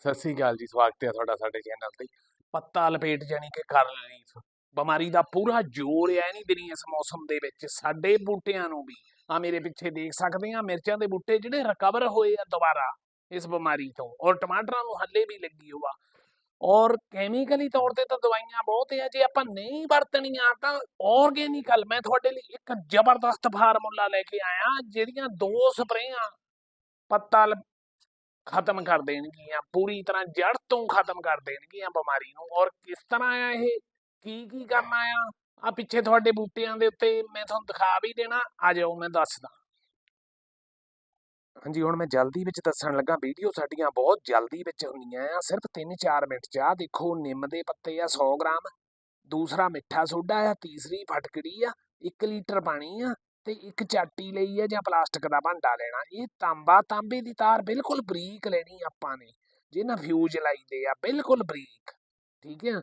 ਸਤਿ ਸ੍ਰੀ ਅਕਾਲ ਜੀ, ਸਵਾਗਤ ਹੈ ਤੁਹਾਡਾ ਸਾਡੇ ਚੈਨਲ ਤੇ। ਪੱਤਾ ਲਪੇਟ ਜਾਨੀ ਕਿ ਕਰ ਰਿਲੀਫ ਬਿਮਾਰੀ ਦਾ ਪੂਰਾ ਜ਼ੋਰ ਹੈ ਨਹੀਂ ਦਿਨੀ ਇਸ ਮੌਸਮ ਦੇ ਵਿੱਚ। ਸਾਡੇ ਬੂਟਿਆਂ ਨੂੰ ਵੀ। ਆ ਮੇਰੇ ਪਿੱਛੇ ਦੇਖ ਸਕਦੇ ਆ ਮਿਰਚਾਂ ਦੇ ਬੂਟੇ ਜਿਹੜੇ ਰਿਕਵਰ ਹੋਏ ਆ ਦੁਬਾਰਾ ਇਸ ਬਿਮਾਰੀ ਤੋਂ। ਔਰ ਟਮਾਟਰਾਂ ਨੂੰ ਹੱਲੇ ਵੀ ਲੱਗੀ ਹੋਆ। ਔਰ ਕੈਮੀਕਲੀ ਤੌਰ ਤੇ ਤਾਂ ਦਵਾਈਆਂ ਬਹੁਤ ਆ। ਜੇ ਆਪਾਂ ਨਹੀਂ ਵਰਤਣੀਆਂ ਤਾਂ ਆਰਗੇਨਿਕਲ ਮੈਂ ਤੁਹਾਡੇ ਲਈ ਇੱਕ ਜ਼ਬਰਦਸਤ ਫਾਰਮੂਲਾ ਲੈ ਕੇ ਆਇਆ, ਜਿਹੜੀਆਂ ਦੋ ਸਪਰੇਆਂ ਪੱਤਾ ਖਤਮ ਕਰ ਦੇਣਗੀਆਂ, ਪੂਰੀ ਤਰ੍ਹਾਂ ਜੜ ਤੋਂ ਖਤਮ ਕਰ ਦੇਣਗੀਆਂ ਬਿਮਾਰੀ ਨੂੰ। ਔਰ ਕਿਸ ਤਰ੍ਹਾਂ ਆ ਇਹ? ਕੀ ਕੀ ਕਰਨਾ ਆ? ਆ ਪਿੱਛੇ ਤੁਹਾਡੇ ਬੂਟਿਆਂ ਦੇ ਉੱਤੇ ਮੈਂ ਤੁਹਾਨੂੰ ਦਿਖਾ ਵੀ ਦੇਣਾ। ਆ ਜਾਓ, ਮੈਂ ਦੱਸਦਾ। ਹਾਂਜੀ, ਹੁਣ ਮੈਂ ਜਲਦੀ ਵਿੱਚ ਦੱਸਣ ਲੱਗਾ, ਵੀਡੀਓ ਸਾਡੀਆਂ ਬਹੁਤ ਜਲਦੀ ਵਿੱਚ ਹੁੰਦੀਆਂ ਆ। ਸਿਰਫ 3-4 ਮਿੰਟ ਚ। ਆ ਦੇਖੋ, ਨਿੰਮ ਦੇ ਪੱਤੇ ਆ 100 ਗ੍ਰਾਮ। ਦੂਸਰਾ ਮਿੱਠਾ ਸੋਡਾ ਆ, ਤੀਸਰੀ ਫਟਕੜੀ ਆ 1 ਲੀਟਰ ਪਾਣੀ ਆ। ਤੇ ਇੱਕ ਚਾਟੀ ਲਈ ਹੈ ਜਾਂ ਪਲਾਸਟਿਕ ਦਾ ਭਾਂਡਾ ਲੈਣਾ, ਇਹ ਤਾਂਬਾ, ਤਾਂਬੇ ਦੀ ਤਾਰ ਬਿਲਕੁਲ ਬਰੀਕ ਲੈਣੀ ਆਪਾਂ ਨੇ ਜਿਹਨਾਂ ਫਿਊਜ਼ ਲਾਈਦੇ ਆ, ਬਿਲਕੁਲ ਬਰੀਕ, ਠੀਕ ਹੈ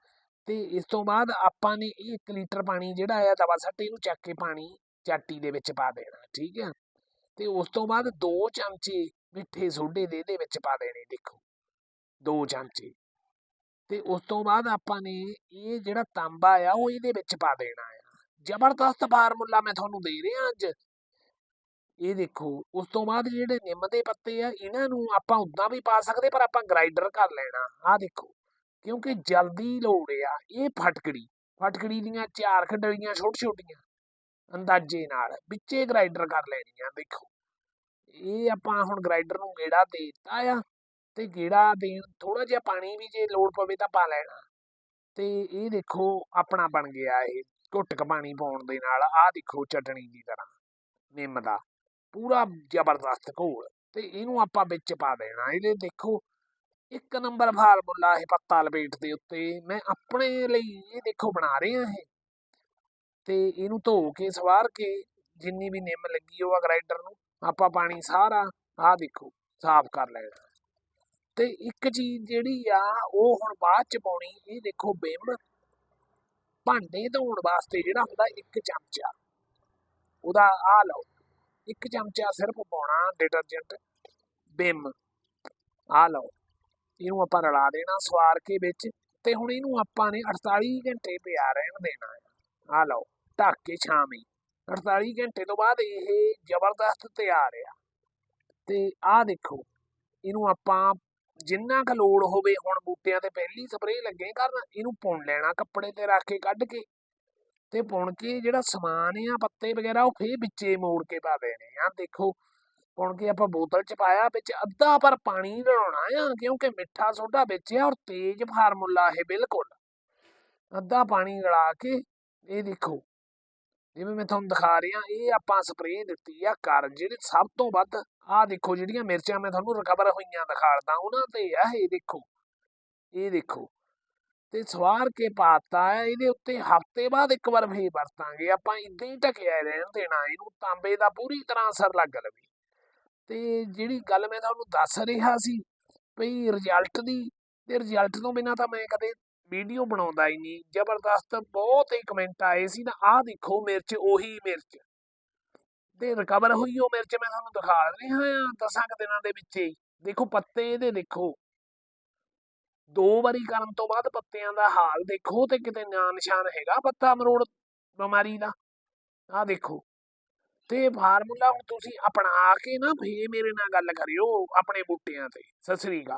ਤੇ ਇਸ ਤੋਂ ਬਾਅਦ ਆਪਾਂ ਨੇ ਇਹ 1 ਲੀਟਰ ਪਾਣੀ ਜਿਹੜਾ ਆ, ਦਵਾ ਸੱਟ ਇਹਨੂੰ ਚੱਕ ਕੇ ਪਾਣੀ ਚਾਟੀ ਦੇ ਵਿੱਚ ਪਾ ਦੇਣਾ, ਠੀਕ ਹੈ ਤੇ ਉਸ ਤੋਂ ਬਾਅਦ 2 ਚਮਚੇ ਮਿੱਠੇ ਸੋਡੇ ਦੇ ਇਹਦੇ ਵਿੱਚ ਪਾ ਦੇਣੇ, ਦੇਖੋ 2 ਚਮਚੇ, ਤੇ ਉਸ ਤੋਂ ਬਾਅਦ ਆਪਾਂ ਨੇ ਇਹ ਜਿਹੜਾ ਤਾਂਬਾ ਆ, ਉਹ ਇਹਦੇ ਵਿੱਚ ਪਾ ਦੇਣਾ ਜ਼ਬਰਦਸਤ ਫਾਰਮੂਲਾ ਮੈਂ ਤੁਹਾਨੂੰ ਦੇ ਰਿਹਾ ਅੱਜ। ਇਹ ਦੇਖੋ, ਉਸ ਤੋਂ ਬਾਅਦ ਜਿਹੜੇ ਨਿੰਮ ਦੇ ਪੱਤੇ ਆ, ਇਹਨਾਂ ਨੂੰ ਆਪਾਂ ਉਦਾਂ ਵੀ ਪਾ ਸਕਦੇ, ਪਰ ਆਪਾਂ ਗ੍ਰਾਈਂਡਰ ਕਰ ਲੈਣਾ। ਆਹ ਦੇਖੋ, ਕਿਉਂਕਿ ਜਲਦੀ ਲੋੜ ਆ, ਇਹ ਫਟਕੜੀ ਫਟਕੜੀ ਦੀਆਂ ਚਾਰ ਖੱਡੜੀਆਂ ਛੋਟੀ ਛੋਟੀਆਂ ਅੰਦਾਜ਼ੇ ਨਾਲ, ਵਿੱਚੇ ਗ੍ਰਾਈਂਡਰ ਕਰ ਲੈਣੀਆਂ ਦੇਖੋ। ਇਹ ਆਪਾਂ ਹੁਣ ਗ੍ਰਾਈਂਡਰ ਨੂੰ ਗੇੜਾ ਦੇ ਦਿੱਤਾ ਆ, ਤੇ ਗੇੜਾ ਦੇਣ ਥੋੜਾ ਜਿਹਾ ਪਾਣੀ ਵੀ ਜੇ ਲੋੜ ਪਵੇ ਤਾਂ ਪਾ ਲੈਣਾ। ਤੇ ਇਹ ਦੇਖੋ, ਆਪਣਾ ਬਣ ਗਿਆ ਇਹ। ਘੁੱਟਕ ਪਾਣੀ ਪਾਉਣ ਦੇ ਨਾਲ ਆਹ ਦੇਖੋ ਚਟਣੀ ਦੀ ਤਰ੍ਹਾਂ, ਨਿੰਮ ਦਾ, ਪੂਰਾ ਜ਼ਬਰਦਸਤ ਘੋਲ ਤੇ ਇਹਨੂੰ ਆਪਾਂ ਵਿੱਚ ਪਾ ਦੇਣਾ, ਇਹਦੇ ਦੇਖੋ ਇੱਕ ਨੰਬਰ ਫਾਰਮੂਲਾ ਇਹ ਪੱਤਾ ਲਪੇਟ ਦੇ ਉੱਤੇ, ਮੈਂ ਆਪਣੇ ਲਈ ਇਹ ਦੇਖੋ ਬਣਾ ਰਿਹਾ ਇਹ। ਤੇ ਇਹਨੂੰ ਧੋ ਕੇ, ਸਵਾਰ ਕੇ ਜਿੰਨੀ ਵੀ ਨਿੰਮ ਲੱਗੀ ਹੋਆ ਗ੍ਰਾਈਂਡਰ ਨੂੰ, ਆਪਾਂ ਪਾਣੀ ਸਾਰਾ ਆਹ ਦੇਖੋ ਸਾਫ਼ ਕਰ ਲੈਣਾ। ਤੇ ਇੱਕ ਚੀਜ਼ ਜਿਹੜੀ ਆ ਉਹ ਹੁਣ ਬਾਅਦ ਚ ਪਾਉਣੀ, ਇਹ ਦੇਖੋ ਬਿਮ ਭਾਂਡੇ ਧੋਣ ਵਾਸਤੇ ਜਿਹੜਾ ਹੁੰਦਾ ਇੱਕ ਚਮਚਾ, ਉਹਦਾ ਆ ਲਓ, ਇੱਕ ਚਮਚਾ ਸਿਰਫ ਪਾਉਣਾ ਡਿਟਰਜੈਂਟ ਬਿਮ ਆ ਲਓ, ਇਹਨੂੰ ਆਪਾਂ ਰਲਾ ਦੇਣਾ ਸਵਾਰ ਕੇ ਵਿੱਚ ਤੇ ਹੁਣ ਇਹਨੂੰ ਆਪਾਂ ਨੇ 48 ਘੰਟੇ ਪਿਆ ਰਹਿਣ ਦੇਣਾ ਹੈ ਆ ਲਓ, ਢੱਕ ਕੇ ਛਾਵੇਂ 48 ਘੰਟੇ ਤੋਂ ਬਾਅਦ ਇਹ ਜ਼ਬਰਦਸਤ ਤਿਆਰ ਆ, ਤੇ ਆਹ ਦੇਖੋ, ਇਹਨੂੰ ਆਪਾਂ ਜਿੰਨਾ ਕੁ ਲੋੜ ਹੋਵੇ ਹੁਣ ਬੂਟਿਆਂ ਤੇ ਪਹਿਲੀ ਸਪਰੇਅ ਲੱਗੇ ਕਰਨ, ਇਹਨੂੰ ਪੁਣ ਲੈਣਾ, ਕੱਪੜੇ ਤੇ ਰੱਖ ਕੇ, ਕੱਢ ਕੇ। ਤੇ ਪੁਣ ਕੇ ਜਿਹੜਾ ਸਮਾਨ ਆ, ਪੱਤੇ ਵਗੈਰਾ, ਉਹ ਫੇਰ ਵਿੱਚੇ ਮੋੜ ਕੇ ਪਾ ਦੇਣੇ ਆ। ਦੇਖੋ ਪੁਣ ਕੇ ਆਪਾਂ ਬੋਤਲ ਚ ਪਾਇਆ, ਵਿੱਚ ਅੱਧਾ ਪਰ ਪਾਣੀ ਰਲਾਉਣਾ ਆ, ਕਿਉਂਕਿ ਮਿੱਠਾ ਸੋਡਾ ਵਿੱਚ ਆ ਔਰ ਤੇਜ਼ ਫਾਰਮੂਲਾ ਇਹ ਬਿਲਕੁਲ। ਅੱਧਾ ਪਾਣੀ ਰਲਾ ਕੇ, ਇਹ ਦੇਖੋ। ਜਿਵੇਂ ਮੈਂ ਤੁਹਾਨੂੰ ਦਿਖਾ ਰਿਹਾ, ਇਹ ਆਪਾਂ ਸਪਰੇਅ ਦਿੱਤੀ ਆ ਕਰ ਜਿਹੜੇ ਸਭ ਤੋਂ ਵੱਧ, ਆਹ ਦੇਖੋ ਜਿਹੜੀਆਂ ਮਿਰਚਾਂ ਮੈਂ ਤੁਹਾਨੂੰ ਰਿਕਵਰ ਹੋਈਆਂ ਦਿਖਾੜਦਾ ਉਹਨਾਂ ਤੇ ਆ ਇਹ ਦੇਖੋ ਇਹ ਦੇਖੋ, ਤੇ ਸਵਾਰ ਕੇ ਪਾਤਾ ਇਹਦੇ ਉੱਤੇ ਹਫ਼ਤੇ ਬਾਅਦ ਇੱਕ ਵਾਰ ਫੇਰ ਵਰਤਾਂਗੇ, ਆਪਾਂ ਇਦਾਂ ਹੀ ਢਕਿਆ ਰਹਿਣ ਦੇਣਾ, ਇਹਨੂੰ ਤਾਂਬੇ ਦਾ ਪੂਰੀ ਤਰ੍ਹਾਂ ਅਸਰ ਲੱਗ ਲਵੇ। ਤੇ ਜਿਹੜੀ ਗੱਲ ਮੈਂ ਤੁਹਾਨੂੰ ਦੱਸ ਰਿਹਾ ਸੀ, ਭਈ ਰਿਜ਼ਲਟ ਦੀ, ਤੇ ਰਿਜ਼ਲਟ ਤੋਂ ਬਿਨਾ ਤਾਂ ਮੈਂ ਕਦੇ ਵੀਡੀਓ ਬਣਾਉਂਦਾ ਹੀ ਨਹੀਂ, ਜ਼ਬਰਦਸਤ ਬਹੁਤ ਹੀ ਕਮੈਂਟ ਆਏ ਸੀ ਨਾ, ਆਹ ਦੇਖੋ ਮਿਰਚ, ਉਹੀ ਮਿਰਚ। ਤੇ ਰਿਕਵਰ ਹੋਈ ਉਹ ਮਿਰਚ ਮੈਂ ਤੁਹਾਨੂੰ ਦਿਖਾ ਰਿਹਾ ਹਾਂ ਦਸਾਂ ਕੁ ਦਿਨਾਂ ਦੇ ਵਿੱਚ ਹੀ। ਦੇਖੋ ਪੱਤੇ ਇਹਦੇ ਦੇਖੋ। ਦੋ ਵਾਰੀ ਕਰਨ ਤੋਂ ਬਾਅਦ ਪੱਤਿਆਂ ਦਾ ਹਾਲ ਦੇਖੋ ਤੇ ਕਿਤੇ ਨਾਂ ਨਿਸ਼ਾਨ ਹੈਗਾ ਪੱਤਾ ਮਰੋੜ ਬਿਮਾਰੀ ਦਾ। ਆਹ ਦੇਖੋ। ਤੇ ਫਾਰਮੂਲਾ ਹੁਣ ਤੁਸੀਂ ਅਪਣਾ ਕੇ ਨਾ ਫੇਰ ਮੇਰੇ ਨਾਲ ਗੱਲ ਕਰਿਓ ਆਪਣੇ ਬੂਟਿਆਂ ਤੇ। ਸਤਿ ਸ੍ਰੀ ਅਕਾਲ।